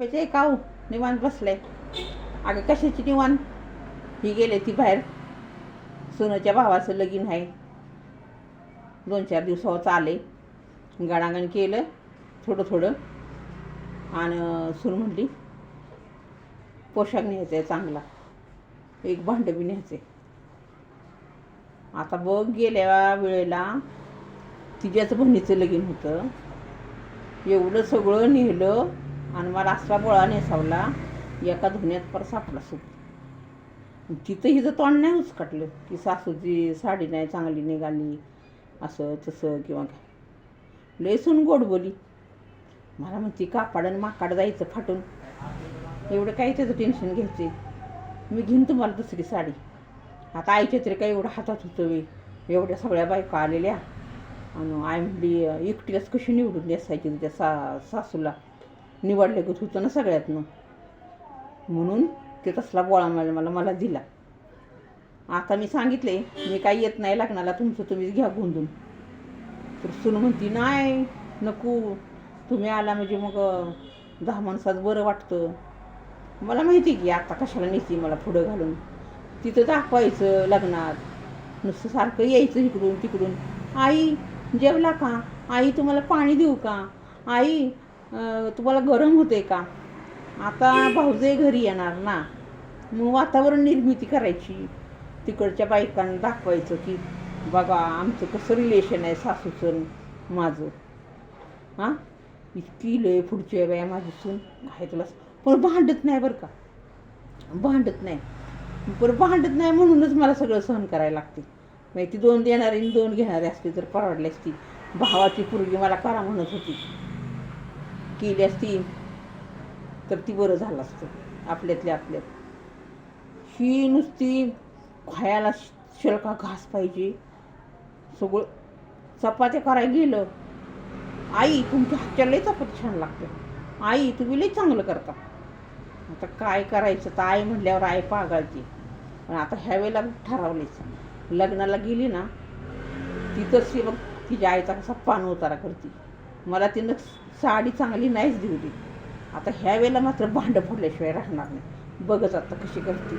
पैसे का हो? निवांत बसले अगं कशाची निवांत? ही गेले ती बाहेर. सोनूच्या भावाचं लगीन आहे. दोन चार दिवसावर आले गणागण केलं थोडं थोडं. आणि सून म्हणली पोशाख न्यायचा आहे चांगला. एक भांडं बी न्यायचं आहे. आता बघ गेल्या वेळेला तिच्याच बहिणीचं लगीन होतं. एवढं सगळं नेलं आणि मला असला बोळा नेसावला एका धुण्यात पर सापडा सुट तिथं हिचं तोंड नाही उचकटलं की सासूची साडी नाही चांगली निघाली असं तसं किंवा काय. लय सून गोड बोली. मला म्हणते कापाड आणि माकाड जायचं फाटून. एवढं काही त्याचं टेन्शन घ्यायचे? मी घेईन तुम्हाला दुसरी साडी. आता आईचे तरी काही एवढं हातात होतं वे एवढ्या सगळ्या बायका आलेल्या. आणि आई म्हणली एकटीलाच कशी निवडून नेसायची तुझ्या सा सासूला? निवडले गत होतं ना सगळ्यातनं. म्हणून ते तसला गोळा मला मला मला दिला. आता मी सांगितले मी काही येत नाही लग्नाला तुमचं तुम्हीच घ्या गोंधून. तर सून म्हणती नाही नको. तुम्ही आला म्हणजे मग दहा माणसात बरं वाटतं. मला माहिती की आता कशाला नेते मला पुढं घालून. तिथं दाखवायचं लग्नात. नुसतं सारखं यायचं इकडून तिकडून. आई जेवला का? आई तुम्हाला पाणी देऊ का? आई तुम्हाला गरम होते का? आता भाऊजे घरी येणार ना. मग वातावरण निर्मिती करायची. तिकडच्या बायकांना दाखवायचं की बघा आमचं कसं रिलेशन आहे सासूचं माझं. हां? इतकी लय पुढची बाया माझी सून. काय तुला पण भांडत नाही बरं का. भांडत नाही. बरं भांडत नाही म्हणूनच मला सगळं सहन करायला लागते. माहिती दोन देणारी दोन घेणारी असते तर परवडली असती. भावाची पुरगी मला करा म्हणत होती. केली असती तर ती बरं झालं असतं. आपल्यातल्या आपल्यात. ही नुसती खायला शलका घास पाहिजे. सगळं चपात्या करायला गेलं आई तुमच्या हातच्या लई चपाती छान लागते आई तुम्ही लई चांगलं करता. आता काय करायचं? तर आई म्हटल्यावर आई पागाळते. पण आता ह्या वेळेला ठरवलेच लग्नाला गेली ना तिथंच ती मग तिच्या आईचा कसा पान उतारा करते. मला तिनं साडी चांगली नाहीच दिली आता ह्या वेळेला मात्र भांडं फोडल्याशिवाय राहणार नाही. बघच आता कशी करते.